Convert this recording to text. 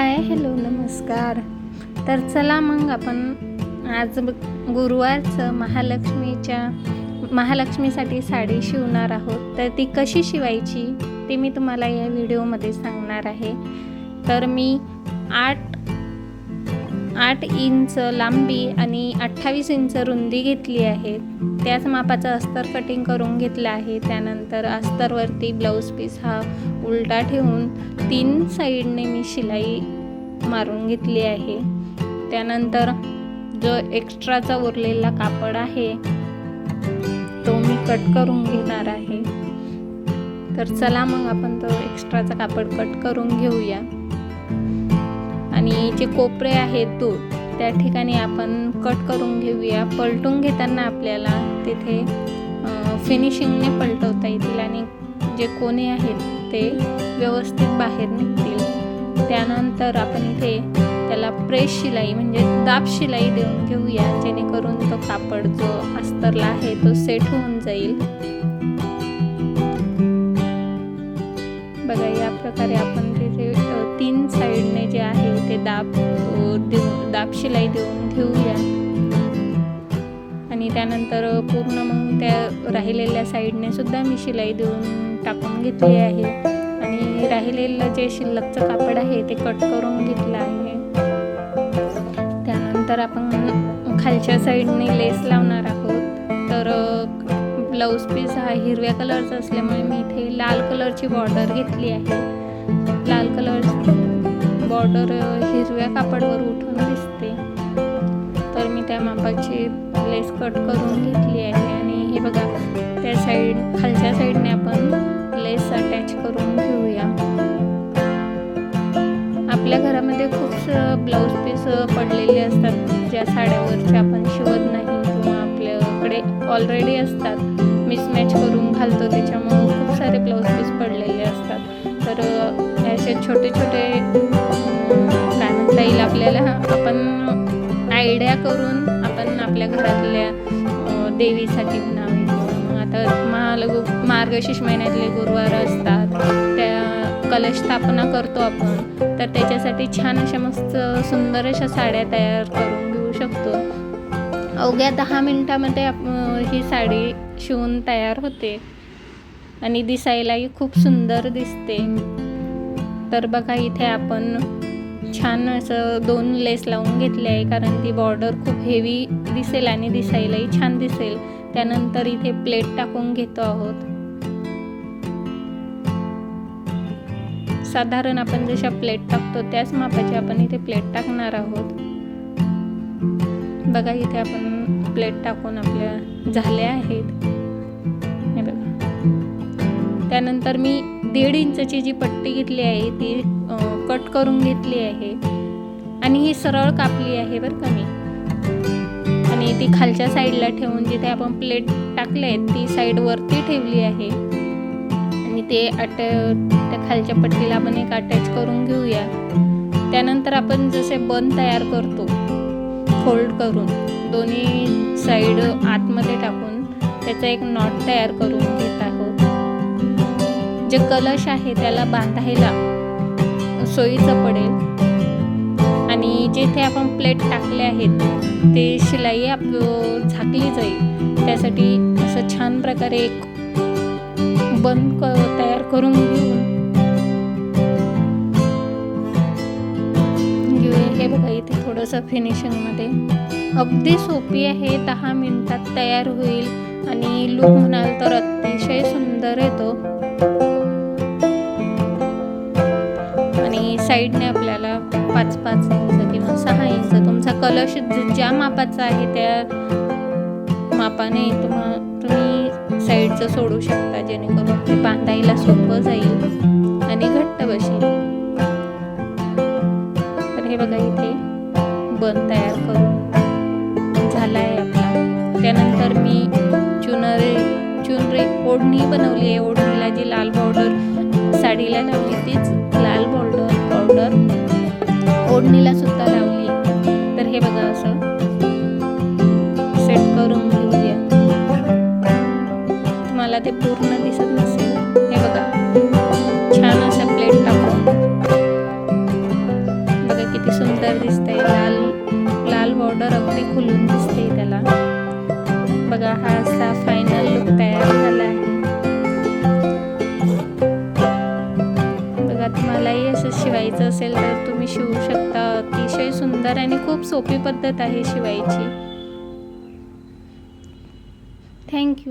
Hi hello नमस्कार. तर चला मग आपण आज गुरुवारचं महालक्ष्मीच्या महालक्ष्मीसाठी साडी शिवणार आहोत. तर ती कशी शिवायची ते मी तुम्हाला या व्हिडिओमध्ये सांगणार आहे. तर मी आठ आठ इंच लांबी आणि अठ्ठावीस इंच रुंदी घेतली आहे. त्याच मापाचं अस्तर कटिंग करून घेतलं आहे. त्यानंतर अस्तरवरती ब्लाऊज पीस हा उलटा ठेवून तीन साईडने मी शिलाई मारून घेतली आहे. त्यानंतर जो एक्स्ट्राचा उरलेला कापड आहे तो मी कट करून घेणार आहे. तर चला मग आपण तो एक्स्ट्राचा कापड कट करून घेऊया. आणि जे कोपरे आहेत दूध त्या ठिकाणी आपण कट करून घेऊया. पलटून घेताना आपल्याला तिथे फिनिशिंगने पलटवता येतील आणि जे कोणे आहेत ते व्यवस्थित बाहेर निघतील. त्यानंतर आपण इथे त्याला प्रेस शिलाई म्हणजे दाब शिलाई देऊन घेऊया जेणेकरून तो कापड जो अस्तरला आहे तो सेट होऊन जाईल. बघा या प्रकारे आपण दाब देऊ दाब शिलाई देऊन ठेवूया. आणि त्यानंतर पूर्ण मग त्या राहिलेल्या साईडने सुद्धा मी शिलाई देऊन टाकून घेतली आहे. आणि राहिलेलं जे शिल्लकचं कापड आहे ते कट करून घेतलं आहे. त्यानंतर आपण खालच्या साईडने लेस लावणार आहोत. तर ब्लाऊज पीस हा हिरव्या कलरचा असल्यामुळे मी इथे लाल कलरची बॉर्डर घेतली आहे. लाल कलर बॉर्डर हिरव्या कापडवर उठून दिसते. तर मी त्या मापाची लेस कट करून घेतली आहे आणि हे बघा त्या साईड खालच्या साईडने आपण लेस अटॅच करून घेऊया. आपल्या घरामध्ये खूप ब्लाऊज पीस पडलेले असतात ज्या साड्यावरच्या आपण शिवत नाही किंवा आपल्याकडे ऑलरेडी असतात. मिसमॅच करून घालतो त्याच्यामुळे खूप सारे ब्लाऊज पीस पडलेले असतात. तर असे छोटे छोटे करून आपण आपल्या घरातल्या देवीसाठी म्हणावे. आता महालगु मार्गशीर्ष महिन्यातले गुरुवार असतात. त्या कलश स्थापना करतो आपण. तर त्याच्यासाठी छान अशा मस्त सुंदर अशा साड्या तयार करून घेऊ शकतो. अवघ्या दहा मिनटामध्ये आप ही साडी शिवून तयार होते. आणि दिसायलाही खूप सुंदर दिसते. तर बघा इथे आपण छान असं दोन लेस लावून घेतले आहे कारण ती बॉर्डर खूप हेवी दिसेल आणि दिसायलाही छान दिसेल. त्यानंतर इथे प्लेट टाकून घेतो आहोत. साधारण आपण जशा प्लेट टाकतो त्याच मापाची आपण इथे प्लेट टाकणार आहोत. बघा इथे आपण प्लेट टाकून आपल्या झाल्या आहेत. हे बघा. त्यानंतर मी दीड इंचची जी पट्टी घेतली आहे ती कट करून घेतली आहे. आणि ही सरळ कापली आहे बरं का मी. आणि ती खालच्या साईडला ठेवून जिथे आपण प्लेट टाकले आहेत ती साईड वरती ठेवली आहे. आणि ते अट त्या खालच्या पट्टीला आपण एक अटॅच करून घेऊया. त्यानंतर आपण जसे बन तयार करतो फोल्ड करून दोन्ही साईड आतमध्ये टाकून त्याचा एक नॉट तयार करून घेत आहोत. जे कलश आहे त्याला बांधायला सोयीचं पडेल. आणि जिथे आपण प्लेट टाकले आहेत ते शिलाई आप झाकली जाईल. त्यासाठी असं छान प्रकारे एक बंद क तयार करून घेऊन घेऊया. हे बघा इथे थोडंसं फिनिशिंगमध्ये अगदी सोपी आहे दहा मिनटात तयार होईल. आणि लूक म्हणाल तर अतिशय सुंदर येतो. साईडने आपल्याला पाच पाच इंच किंवा सहा इंच तुमचा कलश ज्या मापाचा आहे त्या मापाने तुम्हा तुम्ही साईडचं सोडू शकता जेणेकरून ते बांधायला सोपं जाईल आणि घट्ट बसेल. तर हे बघा इथे बन तयार करून झाला आहे आपला. त्यानंतर मी चुनरे चुनरी ओढणी बनवली आहे. ओढणीला जी लाल बॉर्डर साडीला लावली तीच लाल बॉर्डर पावडर ओढणीला सुद्धा लावली. तर हे बघा असं. सेट करून घेऊया. तुम्हाला ते पूर्ण दिसत बघा तुम्हालाही असं शिवायचं असेल तर तुम्ही शिवू शकता. अतिशय सुंदर आणि खूप सोपी पद्धत आहे शिवायची. थँक्यू